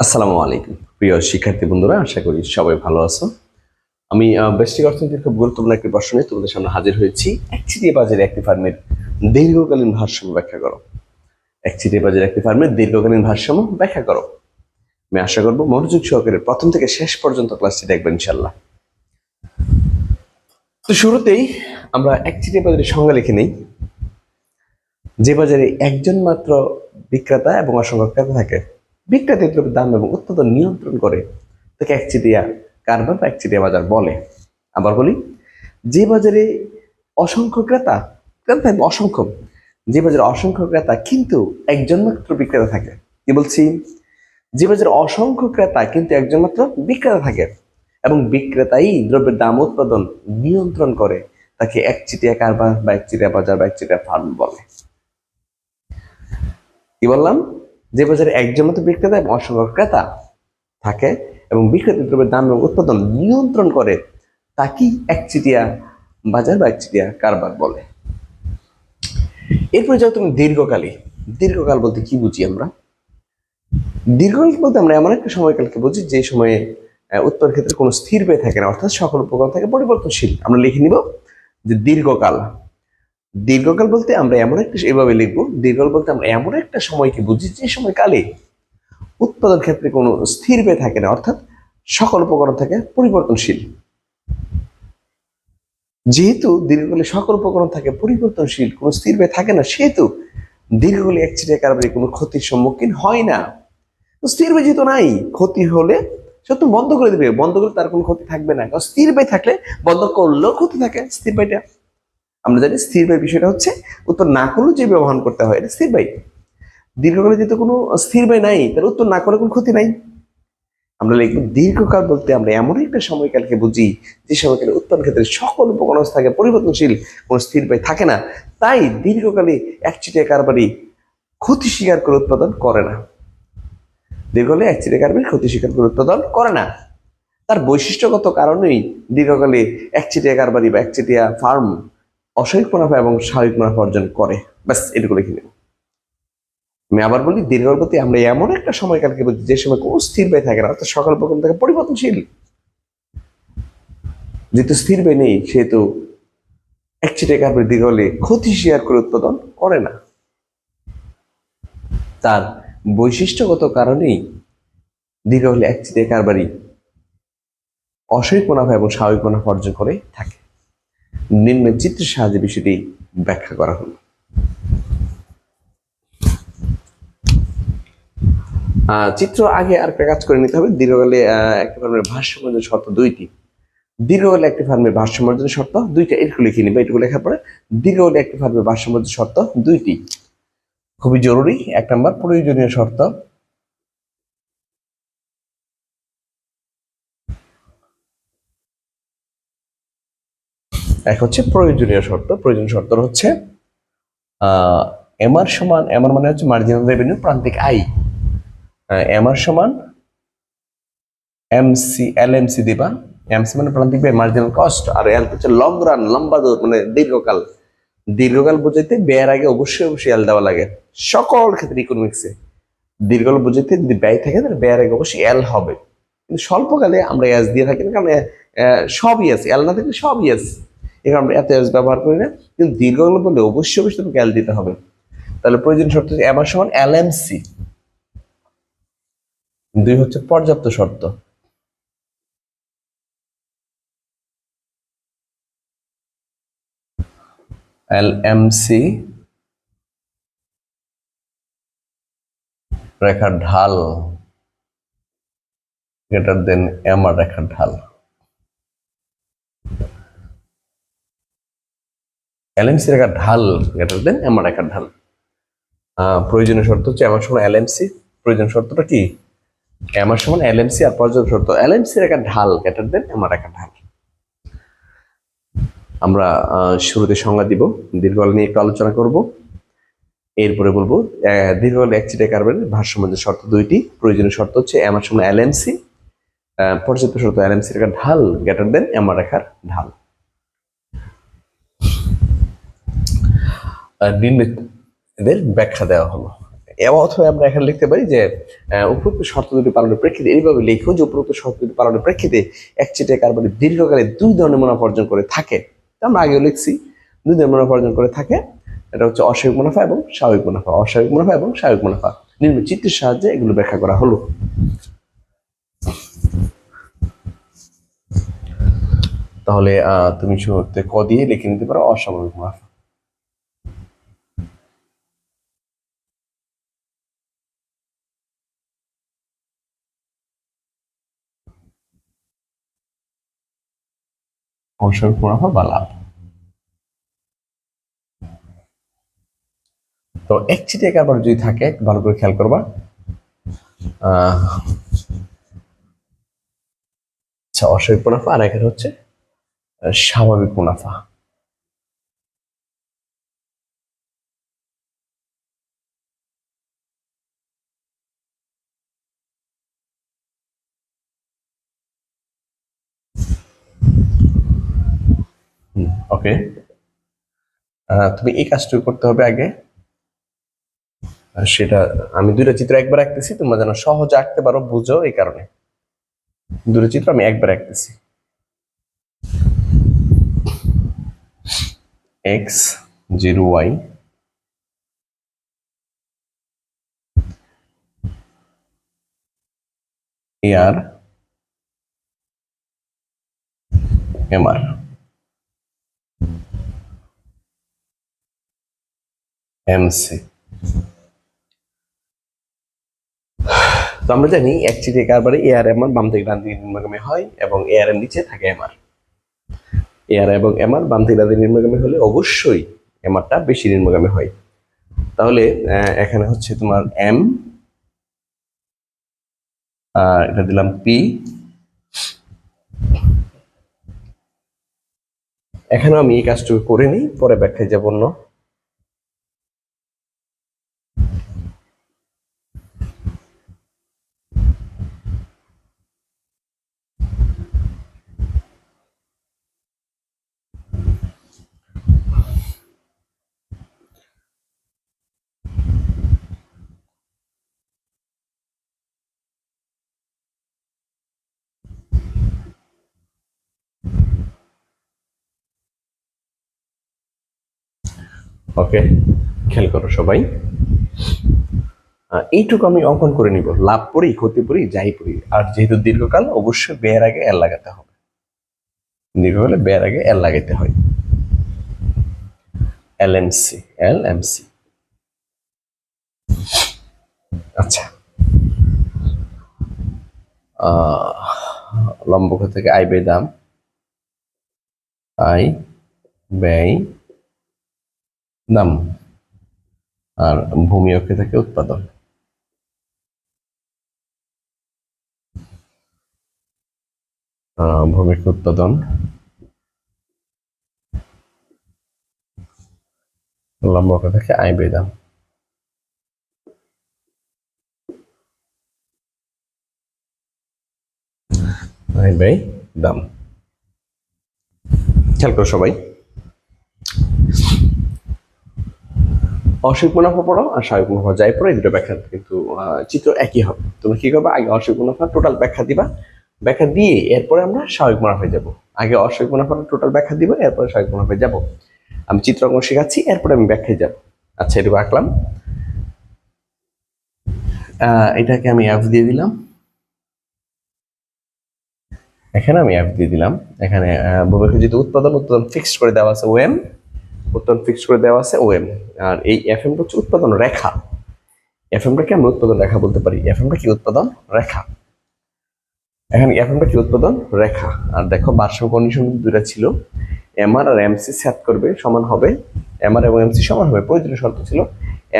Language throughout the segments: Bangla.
আসসালামু আলাইকুম। প্রিয় শিক্ষার্থী বন্ধুরা, আশা করি সবাই ভালো আছো। আমি ব্যষ্টিক অর্থনীতির খুব গুরুত্বপূর্ণ একটি প্রশ্ন নিয়ে তোমাদের সামনে হাজির হয়েছি। একচিটিয়া বাজারে একটি ফার্মের দীর্ঘকালীন ভারসাম্য ব্যাখ্যা করো। একচিটিয়া বাজারে একটি ফার্মের দীর্ঘকালীন ভারসাম্য ব্যাখ্যা করো। আমি আশা করব মনোযোগ সহকারে প্রথম থেকে শেষ পর্যন্ত ক্লাসটি দেখবেন ইনশাল্লাহ তো শুরুতেই আমরা একচিটিয়া বাজারের সংজ্ঞা লিখে নেই। যে বাজারে একজন মাত্র বিক্রেতা এবং অসংখ্য ক্রেতা থাকে বিক্রেতা দ্রব্যের দাম এবং উৎপাদন নিয়ন্ত্রণ করে, তাকে একচিটিয়া কারবার বা একচিটিয়া বাজার বলে। আবার বলি, যে বাজারে অসংখ্য ক্রেতা ক্রেতা অসংখ্য? যে বাজারে অসংখ্য ক্রেতা কিন্তু একজন মাত্র বিক্রেতা থাকে। কি বলছি? যে বাজারে অসংখ্য ক্রেতা কিন্তু একজন মাত্র বিক্রেতা থাকে এবং বিক্রেতাই দ্রব্যের দাম, উৎপাদন নিয়ন্ত্রণ করে, তাকে একচিটিয়া কারবার বা একচিটিয়া বাজার বা একচিটিয়া ফার্ম বলে। কি বললাম? যে বাজারে একজন মতো বিক্রেতা এবং অসংখ্য ক্রেতা থাকে এবং বিক্রেতা দ্রব্যের দাম এবং উৎপাদন নিয়ন্ত্রণ করে তাকেই একচিটিয়া বাজার বা একচিটিয়া কারবার বলে? এরপরে যাও তুমি দীর্ঘকালী। দীর্ঘকাল বলতে কি বুঝি আমরা? দীর্ঘকাল বলতে আমরা এমন একটা সময়কালকে বুঝি যে সময়ে উৎপাদন ক্ষেত্রে কোনো স্থির পেয়ে থাকে না, অর্থাৎ সকল উপকরণ থাকে পরিবর্তনশীল। আমরা লিখে নিব যে দীর্ঘকাল। দীর্ঘকাল বলতে আমরা এমন একটা, এভাবে লিখব, দীর্ঘকাল বলতে আমরা এমন একটা সময়কে বুঝি, যে সময়কালে উৎপাদন ক্ষেত্রে কোনো স্থির পেয়ে থাকে না, অর্থাৎ সকল উপকরণ থাকে পরিবর্তনশীল। যেহেতু দীর্ঘকালে সকল উপকরণ থাকে পরিবর্তনশীল, কোনো স্থির পেয়ে থাকে না, সেহেতু দীর্ঘকালে একচিটিয়া কারবারে কোনো ক্ষতির সম্মুখীন হয় না। স্থির পেয়ে যেহেতু নাই, ক্ষতি হলে সে তো বন্ধ করে দিবে, বন্ধ করলে তার কোনো ক্ষতি থাকবে না। কারণ স্থির পেয়ে থাকলে বন্ধ করলেও ক্ষতি থাকে, স্থির পেয়েটা আমরা জানি স্থির ব্যয় বিষয়টা হচ্ছে উত্তর না করলেও যে ব্যবহার করতে হয়, এটা স্থির ব্যয় দীর্ঘকালে যেহেতু কোনো স্থির ব্যয় নাই, তাহলে উত্তর না করে কোনো ক্ষতি নাই। আমরা লিখব, দীর্ঘকাল বলতে আমরা এমন একটা সময়কালকে বুঝি, যে সময়কালে উৎপাদন ক্ষেত্রে সকল উপকরণ থাকে, পরিবর্তনশীল, কোনো স্থির ব্যয় থাকে না। তাই দীর্ঘকালে একচিটিয়া কারবারি ক্ষতি স্বীকার করে উৎপাদন করে না। দীর্ঘকালে একচিটিয়া কারবারি ক্ষতি স্বীকার করে উৎপাদন করে না। তার বৈশিষ্ট্যগত কারণেই দীর্ঘকালে একচিটিয়া কারবারি বা একচিটিয়া ফার্ম অস্বাভাবিক মুনাফা এবং স্বাভাবিক মুনাফা অর্জন করে। ব্যাস, এটুকু লিখে নেব আমি আবার বলি দীর্ঘকালপতি আমরা এমন একটা সময়কালকে বুঝি যে সময় কোনো স্থির ব্যয় থাকে না, অর্থাৎ সকাল প্রকম থাকে পরিবর্তনশীল। যেহেতু স্থির ব্যয় নেই, সেহেতু একচিটিয়া কারবারি দীর্ঘকালে ক্ষতি শেয়ার করে উৎপাদন করে না। তার বৈশিষ্ট্যগত কারণেই দীর্ঘকালে একচিটিয়া কারবারি অস্বাভাবিক মুনাফা এবং স্বাভাবিক মুনাফা অর্জন করে থাকে। নিম্ন চিত্রের সাহায্যে বিষয়টি ব্যাখ্যা করা হলো। চিত্র আগে আর একটা কাজ করে নিতে হবে। দীর্ঘকালে একটা ফার্মের ভারসাম্য শর্ত দুইটি। দীর্ঘকালে একটি ফার্মের ভারসাম্য শর্ত দুইটা। এটুকু লিখে নিবে, এটুকু লেখার পরে দীর্ঘকালে একটি ফার্মের ভারসাম্য শর্ত দুইটি। খুবই জরুরি। এক নম্বর, প্রয়োজনীয় শর্ত। এক হচ্ছে প্রয়োজনীয় শর্ত। প্রয়োজনীয় শর্ত হচ্ছে এমআর সমান এমআর মানে হচ্ছে মার্জিনাল রেভিনিউ প্রান্তিক আয়। এমআর সমান এমসি এল এমসি দিবা। এমসি মানে প্রান্তিক ব্যয় মার্জিনাল কস্ট আর এল হচ্ছে লং রান লম্বা দূর মানে দীর্ঘকাল। দীর্ঘকাল বোঝাইতে ব্যয়ের আগে অবশ্যই অবশ্যই এল দেওয়া লাগে। সকল ক্ষেত্রে ইকোনমিক্সে দীর্ঘকাল বোঝাইতে যদি ব্যয় থাকে, তাহলে ব্যয়ের আগে অবশ্যই এল হবে। কিন্তু স্বল্পকালে আমরা এস দিয়ে থাকি না, কারণ সবই আছে এল না থাকলে সবই আছে এখানে আমরা এত এস ব্যবহার করি না। কিন্তু দীর্ঘকাল বললে অবশ্যই অবশ্যই তোমাকে এল দিতে হবে। তাহলে প্রয়োজন শর্ত হচ্ছে এমআর সমান এল এম সি দুই হচ্ছে পর্যাপ্ত শর্ত। এল এম সি রেখার ঢাল। গ্রেটার দেন এম আর রেখার ঢাল। এলএমসি রেখার ঢাল গ্রেটার দেন এম আর রেখার ঢাল প্রয়োজনীয় শর্ত হচ্ছে আমার সমান এলএমসি প্রয়োজন শর্তটা কি? আমার সমান এলএমসি আর পর্যাপ্ত শর্ত। এলএমসি রেখার ঢাল গ্রেটার দেন এম আর রেখার ঢাল। আমরা শুরুতে সংজ্ঞা দিব দীর্ঘকাল নিয়ে একটু আলোচনা করব। এরপরে বলব আহ, দীর্ঘকাল একচিটে কার্বনের ভারসাম্য শর্ত দুইটি। প্রয়োজনীয় শর্ত হচ্ছে আমার সমান এলএমসি পর্যাপ্ত শর্ত এলএমসি রেখার ঢাল গ্রেটার দেন এম আর রেখার ঢাল। আর নিম্নে ব্যাখ্যা দেওয়া হলো। অথবা আমরা এখানে লিখতে পারি যে উপরোক্ত শর্ত দুটি পালনের প্রেক্ষিতে, এইভাবে লিখো যে উপরোক্ত শর্ত দুটি পালনের প্রেক্ষিতে একচেটিয়া কারবারি দীর্ঘকালে দুই ধরনের মুনাফা অর্জন করে থাকে। আমরা আগেও লিখছি, দুই ধরনের মুনাফা অর্জন করে থাকে। এটা হচ্ছে অস্বাভাবিক মুনাফা এবং স্বাভাবিক মুনাফা। অস্বাভাবিক মুনাফা এবং স্বাভাবিক মুনাফা। নির্মিত চিত্রের সাহায্যে এগুলো ব্যাখ্যা করা হলো। তাহলে তুমি ক দিয়ে লিখে নিতে পারো, অস্বাভাবিক মুনাফা। অস্বাভাবিক মুনাফা বা লাভ তো এক একচিটিয়া কারবার যদি থাকে, ভালো করে খেয়াল করবা। আচ্ছা অস্বাভাবিক মুনাফা, আর এখানে হচ্ছে, স্বাভাবিক মুনাফা। ওকে তুমি এই কাজটুকু করতে হবে আগে। আর সেটা, আমি দুইটা চিত্র একবার আঁকতেছি, তোমরা যেন সহজে আঁকতে পারো, বুঝো এই কারণে। দুটো চিত্র আমি একবার আঁকতেছি। X zero Y. AR MR MC তো আমরা জানি এক চিঠি কারবারে এআর এমআর বাম থেকে ডান দিকে নিম্নগামী হয় এবং এআর এর নিচে থাকে এমআর এআর এবং এমআর বাম থেকে ডান দিকে নিম্নগামী হলে অবশ্যই এমআরটা বেশি নিম্নগামী হয়। তাহলে এখানে হচ্ছে তোমার এম আর এটা দিলাম পি এখানেও আমি এই কাজটুকু করে নিই, পরে ব্যাখ্যায় যাব অন্য ওকে, খেয়াল করো সবাই। এইটুকু আমি অঙ্কন করে নিব। লাভ পড়ি, ক্ষতি পড়ি, যাই পড়ি। আর যেহেতু দীর্ঘকাল, অবশ্যই ব্যয়ের আগে এল লাগাতে হবে। দীর্ঘকালে ব্যয়ের আগে এল লাগাতে হয়। L M C, L M C. আচ্ছা। লম্বক থেকে আই ব্যয় দাম। আই ব্যয় দাম আর ভূমি অক্ষে থাকে উৎপাদন ভূমি উৎপাদন। লম্ব অক্ষে থাকে আয় ব্যয় দাম আয় দাম খেয়াল করো সবাই। অস্বাভাবিক মুনাফা পড়ো আর স্বাভাবিক মুনাফা যাই পড়ো, এই দুটো ব্যাখ্যা কিন্তু চিত্র একই হবে। তুমি কি করবে? আগে অস্বাভাবিক মুনাফা টোটাল ব্যাখ্যা দিবা। ব্যাখ্যা দিয়ে এরপরে আমরা স্বাভাবিক মুনাফায় যাব। আগে অস্বাভাবিক মুনাফার টোটাল ব্যাখ্যা দিব, এরপরে স্বাভাবিক মুনাফায় যাব। আমি চিত্র অঙ্কন শেখাচ্ছি, এরপরে আমি ব্যাখ্যায় যাব। আচ্ছা এটা আঁকলাম। এটাকে আমি অ্যাপ দিয়ে দিলাম। এখানে আমি অ্যাপ দিয়ে দিলাম। এখানে ভূমিকে যদি উৎপাদন উৎপাদন ফিক্সড করে দেওয়া আছে ওএম উৎপাদন ফিক্সড করে দেওয়া আছে ওএম আর এই এফ এমটা হচ্ছে উৎপাদন রেখা। এফ এমটাকে আমরা উৎপাদন রেখা বলতে পারি? এফ এমটা কি উৎপাদন রেখা? এখানে এফ এমটা কি উৎপাদন রেখা? আর দেখো বার্ষিক কন্ডিশন দুটা ছিল। এমআর আর এমসি সেট করবে, সমান হবে। এমআর এবং এমসি সমান হবে, প্রয়োজনীয় শর্ত ছিল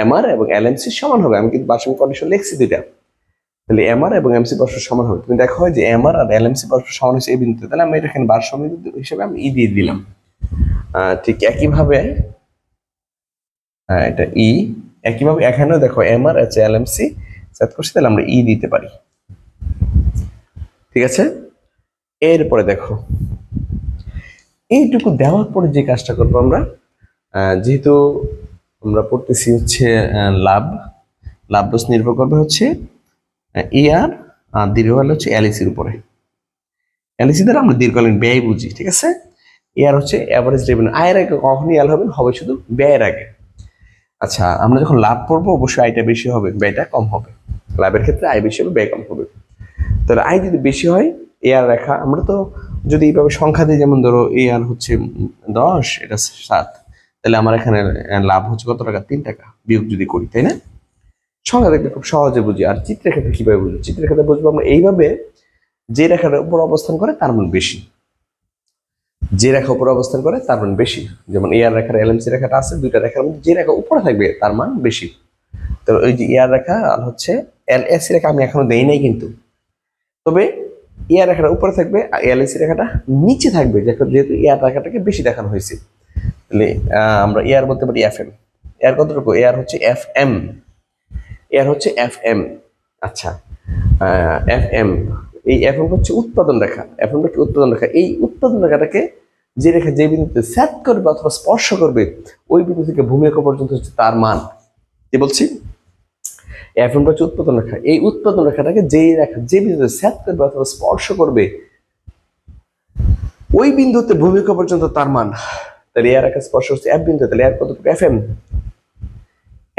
এমআর এবং এলএমসি সমান হবে। আমি কিন্তু ভারসাম্য কন্ডিশন লিখছি দুইটা। তাহলে এমআর এবং এমসি পরস্পর সমান হবে। তুমি দেখো যে এমআর আর এলএমসি পরস্পর সমান হচ্ছে এই বিন্দুতে। তাহলে আমি এটা এখানে বিন্দু হিসেবে আমি ই দিয়ে দিলাম। ঠিক একইভাবে হ্যাঁ এটা ই একইভাবে এখানেও দেখো এমআর আছে এলএমসি সেট করছি, তাহলে আমরা ই দিতে পারি। ঠিক আছে? এরপরে দেখো, এইটুকু দেওয়ার পরে যে কাজটা করব আমরা যেহেতু আমরা পড়তেছি হচ্ছে লাভ লাভ লস নির্ভর করবে হচ্ছে এআর আর দীর্ঘকাল হচ্ছে এলএসির উপরে। এলএসি দ্বারা আমরা দীর্ঘকালীন ব্যয় বুঝি, ঠিক আছে? এআর হচ্ছে অ্যাভারেজ রেভিনিউ আয়ের আগে কখনই এল হবে হবে শুধু ব্যয়ের আগে। আচ্ছা আমরা যখন লাভ করব, অবশ্যই আয়টা বেশি হবে, ব্যয়টা কম হবে। লাভের ক্ষেত্রে আয় বেশি হবে, ব্যয় কম হবে। তাহলে আয় যদি বেশি হয় এআর রেখা, আমরা তো যদি এইভাবে সংখ্যা দিই, যেমন ধরো এআর হচ্ছে দশ, এটা সাত, তাহলে আমার এখানে লাভ হচ্ছে কত টাকা? তিন টাকা বিয়োগ যদি করি, তাই না? সংখ্যা দেখলে খুব সহজে বুঝি। আর চিত্রের ক্ষেত্রে কীভাবে বুঝব? চিত্রের ক্ষেত্রে বুঝব আমরা এইভাবে যে রেখার উপর অবস্থান করে, তার মান বেশি। যে রেখা উপরে অবস্থান করে, তার মান বেশি। যেমন এআর রেখার এলএমসি রেখাটা আছে, দুইটা রেখার মধ্যে যে রেখা উপরে থাকবে, তার মান বেশি। তো ওই যে এআর রেখা আর হচ্ছে এল এসি রেখা আমি এখনও দেই নাই কিন্তু। তবে এআর রেখাটা উপরে থাকবে আর এলএসি রেখাটা নিচে থাকবে, যেহেতু- এআর রেখাটাকে বেশি দেখানো হয়েছে। তাহলে আমরা এআর বলতে পারি এফ এম এআর কতটুকু? এআর হচ্ছে এফ এম এর হচ্ছে এফ এম আচ্ছা এফ এম এই এফ হচ্ছে উৎপাদন রেখা এফ হচ্ছে উৎপাদন রেখা? এই উৎপাদন রেখাটাকে যে রেখা যে বিন্দুতে স্যাট করবে অথবা স্পর্শ করবে, ওই বিন্দু থেকে ভূমিকা পর্যন্ত হচ্ছে তার মান। কি বলছি? এফ হচ্ছে উৎপাদন রেখা। এই উৎপাদন রেখাটাকে যেই রেখা যে বিন্দুতে স্যাট করবে অথবা স্পর্শ করবে, ওই বিন্দুতে ভূমিকা পর্যন্ত তার মান। তাহলে এর রেখা স্পর্শ হচ্ছে এফ বিন্দু তাহলে এর কতটুকু? এফ এম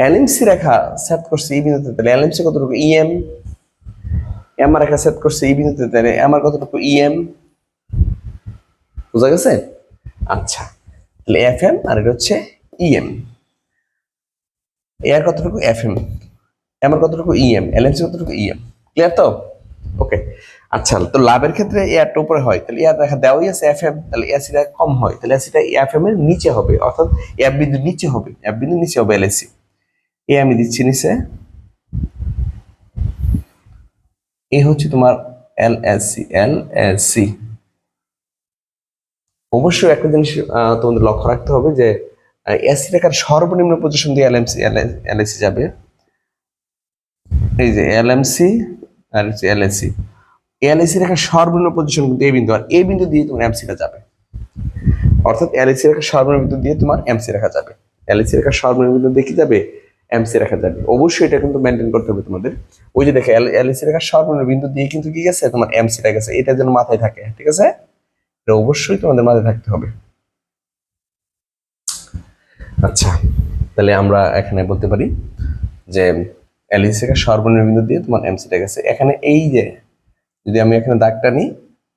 এলএমসি রেখা সেট করছে এই বিন্দুতে, তাহলে এলএমসি কতটুকু? ইএম এম একটা সেট করছে এই বিন্দুতে, তাহলে আমার কতটুকু? ইএম বুঝা গেছে? আচ্ছা তাহলে এফ এম আর এটা হচ্ছে ইএম এর কতটুকু? এফ এম আমার কতটুকু? ইএম এলএমসি কতটুকু? ইএম ক্লিয়ার তো? ওকে আচ্ছা তো লাভের ক্ষেত্রে এয়ারটা উপরে হয়, তাহলে এয়ার দেখা দেওয়াই আছে এফ এম তাহলে এসিটা কম হয়, তাহলে এসিটা এফ এম এর নিচে হবে, অর্থাৎ এফ বিন্দুর নিচে হবে এফ বিন্দুর নিচে হবে এলএসি এ আমি দিচ্ছি নিচে। এ হচ্ছে তোমার L S C L S C অবশ্যই একটা জিনিস তোমাদের লক্ষ্য রাখতে হবে যে এসি রেখার সর্বনিম্ন পজিশন দিয়ে L L C L LMC LAC যাবে এই যে এল এলএমসি আর হচ্ছে এলএসি এলএসি রেখার সর্বনিম্ন পজিশন কিন্তু এই বিন্দু আর এই বিন্দু দিয়ে তোমার এমসিটা যাবে অর্থাৎ এলএসি রেখার সর্বনিম্ন বিন্দু দিয়ে তোমার এমসি রেখা যাবে এলএসি রেখার সর্বনিম্ন বিন্দু দিয়ে কি যাবে এমসি রেখা যাবে অবশ্যই এটা কিন্তু মেনটেন করতে হবে তোমাদের। ওই যে দেখে এলএসি রেখার সর্বনিম্ন বিন্দু দিয়ে কিন্তু কি গেছে? তোমার এমসি টা গেছে। এটা যেন মাথায় থাকে, ঠিক আছে? এটা অবশ্যই তোমাদের মাথায় থাকতে হবে। আচ্ছা তাহলে আমরা এখানে বলতে পারি যে এলএসি রেখার সর্বনিম্ন বিন্দু দিয়ে তোমার এমসি টা গেছে। এখানে এই যে, যদি আমি এখানে দাগটা নিই,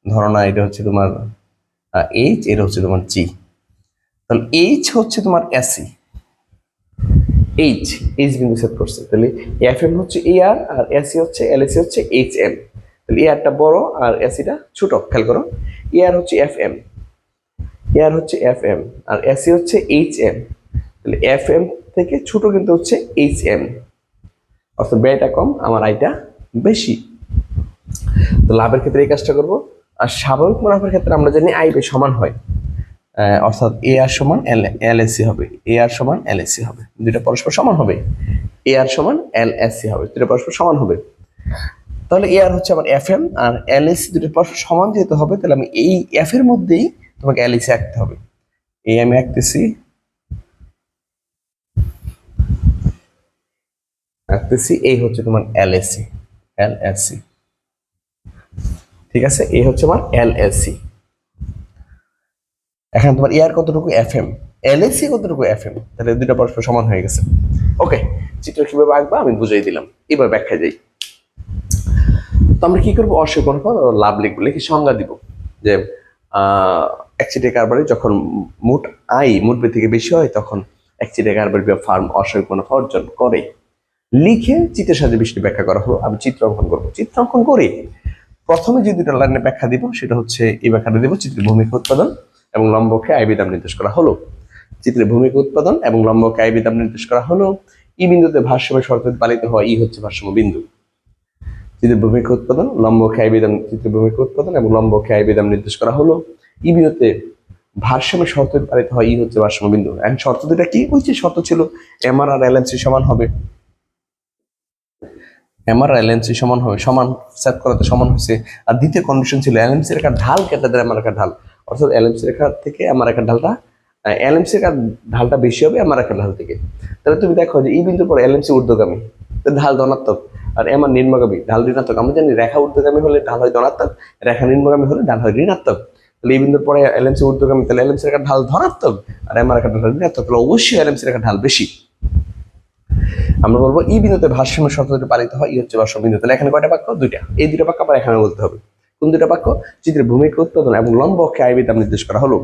ধরো না এটা হচ্ছে তোমার এইচ এটা হচ্ছে তোমার জি তাহলে এইচ হচ্ছে তোমার এসি এইচ এইচ বিন্দু সেট করছে তাহলে এফ এম হচ্ছে এ আর আর এসি হচ্ছে এলএসি হচ্ছে এইচ এম তাহলে এআরটা বড় আর এসিটা ছোট, খেয়াল করো। এ আর হচ্ছে এফ এম এ আর হচ্ছে এফ এম আর এসি হচ্ছে এইচ এম তাহলে এফ এম থেকে ছোট কিন্তু হচ্ছে এইচ এম অর্থাৎ ব্যয়টা কম, আমার আয়টা বেশি। তো লাভের ক্ষেত্রে এই কাজটা করব। আর স্বাভাবিক মুনাফার ক্ষেত্রে আমরা জানি আই ব্যয় সমান হয়। অর্থাৎ এ আর সমান এল এল এসি হবে। এ আর সমান এল এসি হবে। দুইটা পরস্পর সমান হবে। এ আর সমান এল এসি হবে। দুইটা পরস্পর সমান হবে। তাহলে এ আর হচ্ছে আমার এফ এম আর এল এসি দুটো পরস্পর সমান যেতে হবে, তাহলে আমি এই এফ এর মধ্যেই তোমাকে এল এসি আঁকতে হবে। এই আমি আঁকতেছি। আঁকতেছি। এই হচ্ছে তোমার এল এসি এল এসি ঠিক আছে? এই হচ্ছে আমার এল এসি এখন তোমার এয়ার কতটুকু এফ এম এলএসি কতটুকু এফ এম তাহলে দুটো পরস্পর সমান হয়ে গেছে। ওকে চিত্র কীভাবে আঁকবা আমি বুঝিয়ে দিলাম। এবার ব্যাখ্যা যাই তো আমরা কি করব? গুণফল ও লাভ লিখব। লিখে সংজ্ঞা দিব। যে একচিটে কারবারে যখন মোট আয় মোট থেকে বেশি হয়, তখন একচিটে কারবার বা ফার্ম অসীম মুনাফা অর্জন করে। লিখে চিত্রের সাথে বিষয়টি ব্যাখ্যা করা হলো। আমি চিত্র অঙ্কন করব। চিত্র অঙ্কন করে। প্রথমে যে দুটো লাইনে ব্যাখ্যা দিব, সেটা হচ্ছে, এই ব্যাখ্যাটা দিব চিত্রের ভূমিকা উৎপাদন। এবং লম্বকে আয় বিদাম নির্দেশ করা হলো। চিত্রের ভূমিকা উৎপাদন এবং লম্বকে আয় বিদাম নির্দেশ করা হলো। ই বিন্দুতে ভারসাম্য শর্ত পালিত হয় ই হচ্ছে ভারসাম্য বিন্দু। চিত্রের ভূমিকা উৎপাদন, লম্বকে আয় বিদাম চিত্রের ভূমিকা উৎপাদন এবং লম্বকে আয় বিদাম নির্দেশ করা হলো। ই বিন্দুতে ভারসাম্য শর্ত পালিত হয় ই হচ্ছে ভারসাম্য বিন্দু। এখন শর্ত দুটা কি? ওই যে শর্ত ছিল এমআর আর এলএনসি সমান হবে। এমআর এলএনসি সমান হবে, সমান সেট করাতে সমান হয়েছে। আর দ্বিতীয় কন্ডিশন ছিল এলএমসি রেখার ঢাল, কেটে দেয় আমার রেখার ঢাল। অর্থাৎ এলএমসি রেখার থেকে আমার রেখার ঢালটা এলএমসি রেখার ঢালটা বেশি হবে আমার রেখার ঢাল থেকে। তাহলে তুমি দেখো যে এই বিন্দুর পর এলএমসি ঊর্ধ্বগামী ঢাল ধনাত্মক, আর এম আর নিম্নগামী, ঢাল ঋণাত্মক। আমরা জানি রেখা ঊর্ধ্বগামী হলে ঢাল হয় ধনাত্মক, রেখা নিম্নগামী হলে ঢাল হয় ঋণাত্মক। তাহলে এই বিন্দুর পরে এলএমসি ঊর্ধ্বগামী, তাহলে এলএমসি রেখা ঢাল ধনাত্মক আর আর রেখা ঢাল ঋণাত্মক, তাহলে অবশ্যই এলএমসি রেখার ঢাল বেশি। আমরা বলব এই বিন্দুতে ভারসাম্য শর্ত পালিত হয় এই হচ্ছে ভারসাম্য বিন্দু। তাহলে এখানে কয়টা বাক্য? দুইটা। এই দুটো বাক্য আবার এখানে বলতে হবে। কোন দুইটা বাক্য? চিত্রের ভূমিকা উৎপাদন এবং লম্ব অক্ষে আয় বিতাম নির্দেশ করা হলো।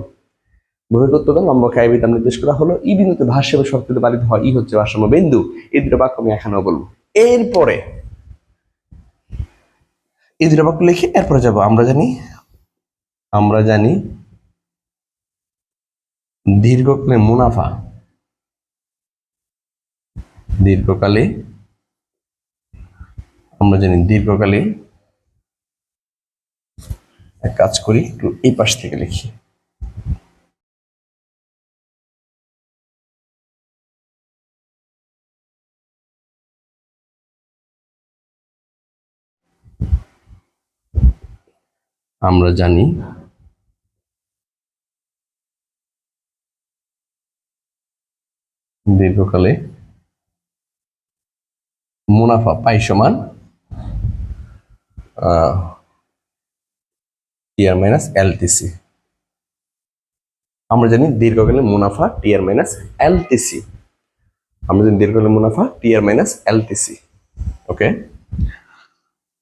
ভূমিকা উৎপাদন, লম্ব অক্ষে আয় বিতাম নির্দেশ করা হলো। এই বিন্দুতে ভারসাম্য শর্ত পালিত হয়। ই হচ্ছে ভারসাম্য বিন্দু। এই দুটো বাক্য আমি এখানেও বলব। এরপরে, এই দুটো বাক্য লিখে এরপরে যাব। আমরা জানি আমরা জানি দীর্ঘকালে মুনাফা। দীর্ঘকালে, আমরা জানি দীর্ঘকালে এক কাজ করি একটু এই পাশ থেকে লিখি। আমরা জানি দীর্ঘকালে মুনাফা পাই সমান টিআর মাইনাস এলটিসি আমরা জানি দীর্ঘকালে মুনাফা টিআর মাইনাস এলটিসি আমরা জানি দীর্ঘকালে মুনাফা টিআর মাইনাস এলটিসি ওকে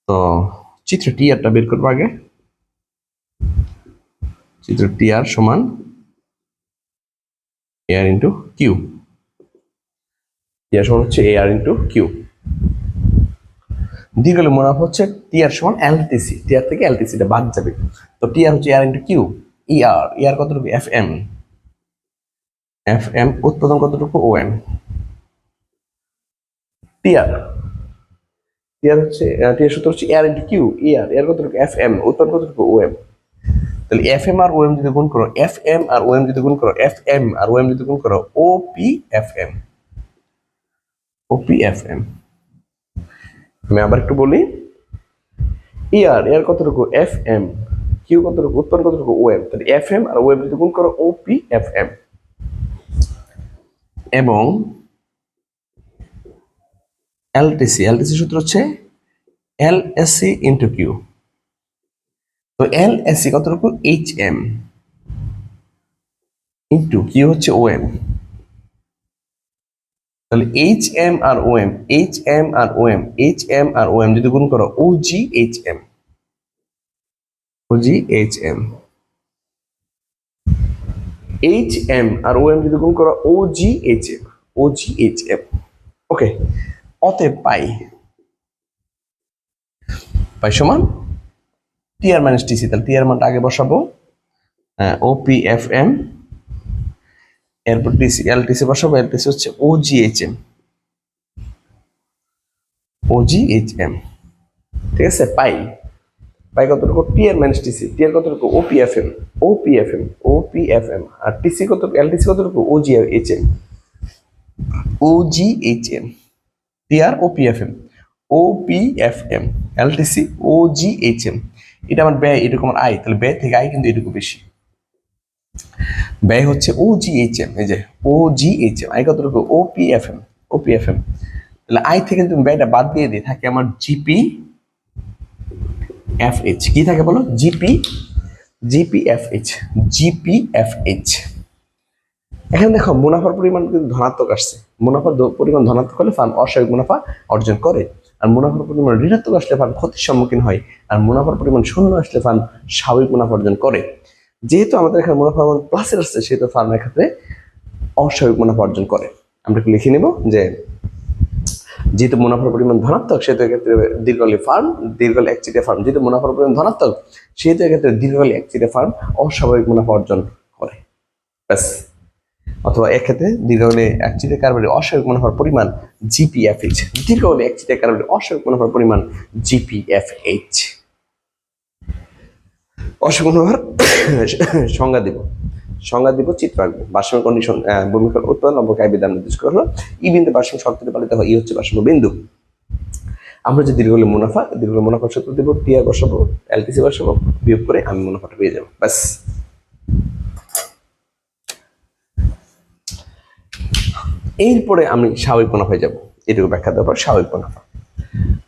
তো চিত্র টিআরটা বের করব আগে। চিত্র টিআর সমান এআর ইন্টু কিউ টিআর সমান হচ্ছে এআর ইন্টু কিউ দীর্ঘকালে মুনাফা হচ্ছে টিআর সমান এলটিসি টিআর থেকে এলটিসিটা বাদ যাবে। তো টিআর হচ্ছে AR into Q ER ER কতটুকু? এফ এম এফ এম উৎপাদন কতটুকু? ও এম টিআর টিআর হচ্ছে টিআর সূত্র হচ্ছে AR into Q E ER এর কতটুকু? এফ এম উৎপাদন কতটুকু? ও এম তাহলে এফ এম আর ও এম যদি গুণ করো এফ এম আর ও এম যদি গুণ করো এফ এম আর ও এম যদি গুণ করো O P F M O P F M আমি আবার একটু বলি। ইয়ার এর কতটুকু? এফ এম কিউ কতটুকু? উৎপন্ন কতটুকু? ও এম তাহলে এফ এম আর ও এম যদি গুণ করো ও পি এফ এম এবং এলটিসি এলটিসি সূত্র হচ্ছে L S C into Q তো এল এস সি কতটুকু? এইচ এম ইন্টু কিউ হচ্ছে ও এম তাহলে এইচ এম আর ও এম এইচ এম আর ও এম এইচ এম আর ও এম যদি গুণ করো O G H M O G H M H M আর ও এম যদি গুণ করো O G H M O G H M okay অতএব পাই। পাই সমান টিআর মাইনাস টিসি তাহলে টিআর মানটা আগে বসাবো। ও পি এফ এম এরপর টিসি এলটিসি বসাবো, এলটিসি হচ্ছে ওজিএইচএম ওজিএইচএম ঠিক আছে? পাই। পাই কতটুকু? টিআর মাইনাস টিসি টিআর কতটুকু? ওপিএফএম ওপিএফএম ওপিএফএম আর টিসি কত এলটিসি কতটুকু? ওজিএইচএম ওজিএইচএম টিআর ওপিএফএম ওপিএফএম এলটিসি ওজিএইচএম এটা আমার ব্যয় এটুকু আমার আয়। তাহলে ব্যয় থেকে আয় কিন্তু এটুকু বেশি। ব্যয় হচ্ছে ও জিএইচএম এই যে ও জিএইচএম আই কতটুকু এফ এম তাহলে আই থেকে তুমি ব্যয়টা বাদ দিয়ে দিই, থাকে আমার জিপি এফ এইচ কি থাকে বলো? GP GP F H GP F H এখানে দেখো, মুনাফার পরিমাণ কিন্তু ধনাত্মক আসছে। মুনাফার পরিমাণ ধনাত্মক হলে ফার্ম অস্বাভাবিক মুনাফা অর্জন করে। আর মুনাফার পরিমাণ ঋণাত্মক আসলে ফার্ম ক্ষতির সম্মুখীন হয়। আর মুনাফার পরিমাণ শূন্য আসলে ফার্ম স্বাভাবিক মুনাফা অর্জন করে। যেহেতু আমাদের এখানে মুনাফা প্লাসের আসছে সেহেতু ফার্মের ক্ষেত্রে অস্বাভাবিক মুনাফা অর্জন করে। আমরা একটু লিখে নেব যে, যেহেতু মুনাফার পরিমাণ ধনাত্মক, সেহেতু এক্ষেত্রে দীর্ঘকালী ফার্ম দীর্ঘকালী একচিটিয়া ফার্ম যেহেতু মুনাফার পরিমাণ ধনাত্মক, সেহেতু এক্ষেত্রে দীর্ঘকালী একচিটিয়া ফার্ম অস্বাভাবিক মুনাফা অর্জন করে। ব্যাস। অথবা এক্ষেত্রে দীর্ঘকালে একচিটিয়া কার্বনের অস্বাভাবিক মুনাফার পরিমাণ জিপিএফএইচ দীর্ঘকালে একচিটিয়া কার্বনের অস্বাভাবিক মুনাফার পরিমাণ জিপিএফএইচ মুনাফার সংজ্ঞা দিব। সংজ্ঞা দিব, চিত্র আঁকবো। ভারসাম্য কন্ডিশন ভূমিকার উৎপাদন লম্বকায় বিধান নির্দেশ করা হলো। ই বিন্দু ভারসাম্য শর্তটি পালিত হয়, ই হচ্ছে ভারসাম্য বিন্দু আমরা যে দীর্ঘকালে মুনাফা দীর্ঘ মুনাফার সূত্র দেবো টিআর বসাবো এলটিসি বসাবো, বিয়োগ করে আমি মুনাফাটা পেয়ে যাব। ব্যাস। এরপরে আমি স্বাভাবিক মুনাফায় যাব। এটুকু ব্যাখ্যা দেওয়ার পর স্বাভাবিক মুনাফা।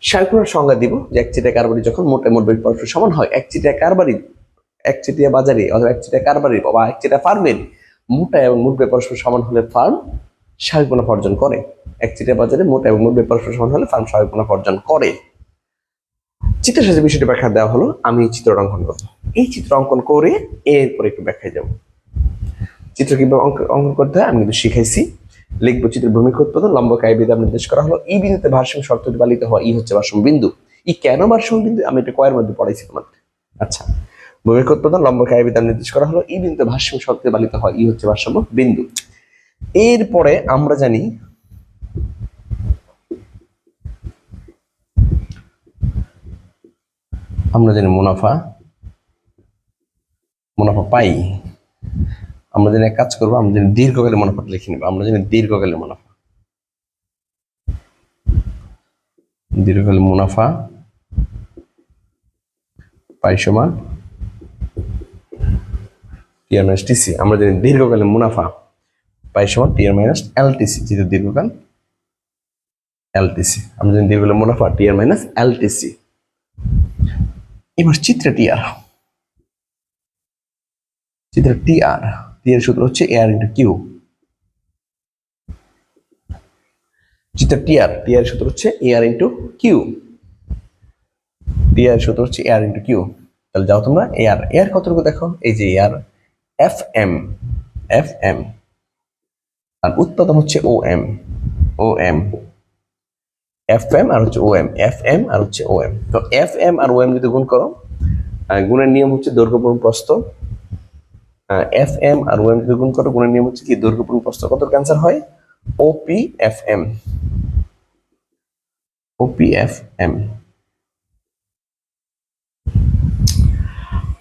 স্বাভাবিক সংজ্ঞা দিব যে একচিটিয়া কারবারি যখন মোটে মোট বই পরস্পর সমান হয় একচিটিয়া কারবারি একচিটিয়া বাজারে অথবা একচিটিয়া কারবারি বা একচিটিয়া ফার্মের মোটা এবং মোট পরস্পর সমান হলে ফার্ম স্বাভাবিক মুনাফা অর্জন করে। একচিটিয়া বাজারে মোটা এবং মোট পরস্পর সমান হলে ফার্ম স্বাভাবিক মুনাফা অর্জন করে। চিত্রের সাথে বিষয়টি ব্যাখ্যা দেওয়া হলো, আমি চিত্র অঙ্কন করব। এই চিত্র অঙ্কন করে এরপর একটু ব্যাখ্যায় যাব। চিত্র কীভাবে অঙ্ক- অঙ্কন করতে হয় আমি কিন্তু শিখাইছি। লিখব চিত্রের ভূমিকা উৎপাদন, লম্ব কায় বিধান নির্দেশ করা হলো। এই বিন্দুতে ভারসাম্য শর্তটি পালিত হওয়া ই হচ্ছে ভারসাম্য বিন্দু। ই কেন ভারসাম্য বিন্দু? আমি এটা কয়ের মধ্যে পড়াইছি তোমাদের। আচ্ছা ভূমিকা উৎপাদন, লম্ব কায় বিধান নির্দেশ করা হলো। এই বিন্দুতে ভারসাম্য শর্তটি পালিত হয় ই হচ্ছে ভারসাম্য বিন্দু। এরপরে আমরা জানি আমরা জানি মুনাফা মুনাফা পাই। আমরা এক কাজ করব, আমরা জানি দীর্ঘকালে মুনাফাটা লিখে নেব, আমরা জানি দীর্ঘকালে মুনাফা। দীর্ঘকালে মুনাফা পাই সমান মাইনাস টিসি আমরা জানি দীর্ঘকালে মুনাফা পাই সমান টিআর মাইনাস এলটিসি যেহেতু দীর্ঘকাল এলটিসি আমরা জানি দীর্ঘকালে মুনাফা টিআর মাইনাস এলটিসি এবার চিত্রে টিআর চিত্রে টিআর সূত্র হচ্ছে এআর ইন্টু কিউ চিত্রে টিআর টিআর সূত্র হচ্ছে এআর ইন্টু কিউ টিআর সূত্র হচ্ছে এআর ইন্টু কিউ তাহলে যাও তোমরা এআর এআর কতটুকু দেখো? এই যে AR F M F M আর উৎপাদন হচ্ছে O M O M F M আর হচ্ছে ও এম এফ এম আর হচ্ছে ও এম তো এফ এম আর ও এম যদি গুণ করো গুণের নিয়ম হচ্ছে দৈর্ঘ্যপূর্ণ প্রস্থ। এফ এম আর ও এম যদি গুণ করো গুণের নিয়ম হচ্ছে কি? দৈর্ঘ্যপূর্ণ প্রস্থ কত? ক্যান্সার হয়? OP F M OP F M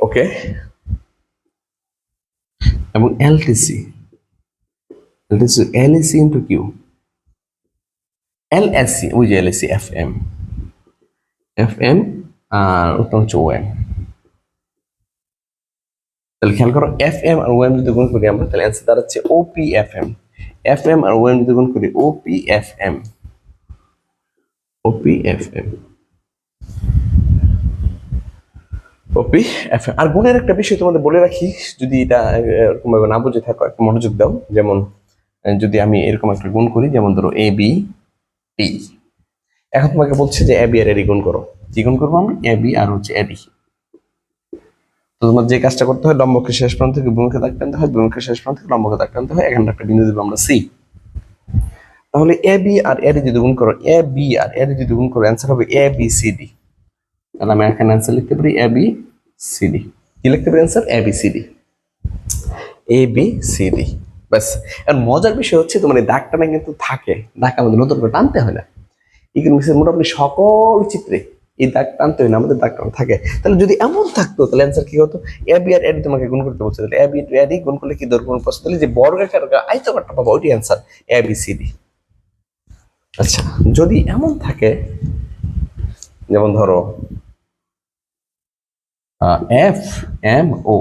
okay এবং LTC LTC LAC into Q LSC ওই যে LSC F M F M আর উত্তর হচ্ছে ও এম তাহলে খেয়াল করো এফ এম আর ও এম যদি গুণ করি আমরা, তাহলে অ্যান্সার দাঁড়াচ্ছে O P F M F M আর ও এম যদি গুণ করি O P F M O P F M OP F M আর গুণের একটা বিষয় তোমাদের বলে রাখি, যদি এটা এরকম ভাবে না বুঝে থাকো, একটু মনোযোগ দাও। যেমন যদি আমি এরকম একটা গুণ করি, যেমন ধরো এ বি টি এখন তোমাকে বলছে যে এ বি আর এডি গুণ করো। কি গুণ করব আমি এ বি আর হচ্ছে এ এডি তো তোমার যে কাজটা করতে হয় লম্বকে শেষ প্রান্ত থেকে বিমুখে দাগ টানতে হয় বিমুখে শেষ প্রান্ত থেকে লম্বকে দাগ টানতে হয় এখানে একটা বিন্দু দেবো আমরা সি তাহলে এ বি আর এডি যদি গুণ করো এ বি আর এডি যদি গুণ করো অ্যান্সার হবে এ বি সি ডি তাহলে আমি এখানে অ্যান্সার লিখতে পারি এ বি সি ডি কি লিখতে পারি answer A B C D A B C D ব্যাস। আর মজার বিষয় হচ্ছে, তোমার এই দাগ টানা কিন্তু থাকে। দাগ আমাদের নতুন করে টানতে হয় না। ইকোনমিক্সের মোটামুটি সকল চিত্রে এই দাগ টানতে হয় না আমাদের দাগ টানা থাকে। তাহলে যদি এমন থাকতো, তাহলে অ্যান্সার কি হতো? এ বি আর এডি তোমাকে গুণ করতে বলছে। তাহলে এ বি এডি গুণ করলে কি দৈর্ঘ্য প্রশ্ন তাহলে যে বর্গাকার আয়তকারটা পাবো ওইটি answer A B C D আচ্ছা যদি এমন থাকে, যেমন ধরো এফ এম ও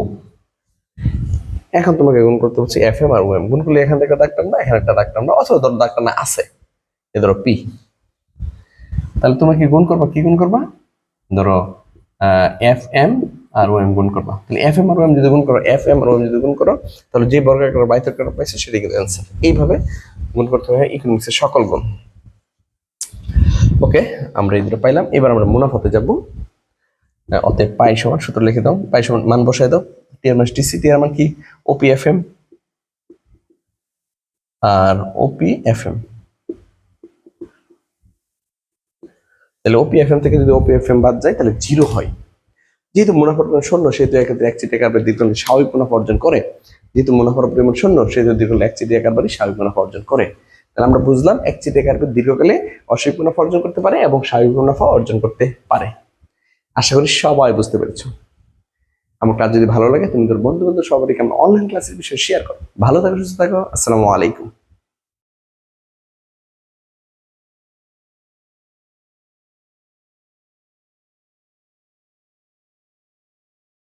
এখন তোমাকে গুণ করতে হচ্ছে এফ এম আর ও এম গুণ করলে এখান থেকে ডাক্তার না এখানে একটা ডাক্তার না অথবা ধরো ডাক্তার না আছে। এ ধরো পি তাহলে তোমাকে গুণ করবা? কি গুণ করবা? ধরো এফ এম আর ও এম গুণ করবা। তাহলে এফ এম আর ও এম যদি গুণ করো এফ এম আর ও এম যদি গুণ করো তাহলে যে বর্গাকার বাইতর্কার পাইছে সেটাই কিন্তু অ্যান্সার এইভাবে গুণ করতে হয় ইকোনমিক্সের সকল গুণ। ওকে আমরা এই পাইলাম। এবার আমরা মুনাফাতে যাব। আহ, অতএব পাই সমান সূত্র লিখে দাও। পাই সমান মান বসায় দাও। টিআর মান টিসি টিআর মান কি? ওপিএফএম আর ওপিএফএম তাহলে ওপিএফএম থেকে যদি ওপিএফএম বাদ যায়, তাহলে জিরো হয়। যেহেতু মুনাফার পরিমাণ শূন্য, সেহেতু এক্ষেত্রে এক চিটি একার দীর্ঘ স্বাভাবিক মুনাফা অর্জন করে। যেহেতু মুনাফার পরিমাণ শূন্য, সেহেতু দীর্ঘ এক চিটি একার স্বাভাবিক মুনাফা অর্জন করে। তাহলে আমরা বুঝলাম এক চিটি একার দীর্ঘকালে অস্বাভাবিক মুনাফা অর্জন করতে পারে এবং স্বাভাবিক মুনাফা অর্জন করতে পারে। আশা করি সবাই বুঝতে পেরেছ। আমার কাজ যদি ভালো লাগে, তুমি তোর বন্ধু বান্ধব সবাইকে আমরা অনলাইন ক্লাসের বিষয়ে শেয়ার করো। ভালো থাকো, সুস্থ থাকো, আসসালামু আলাইকুম।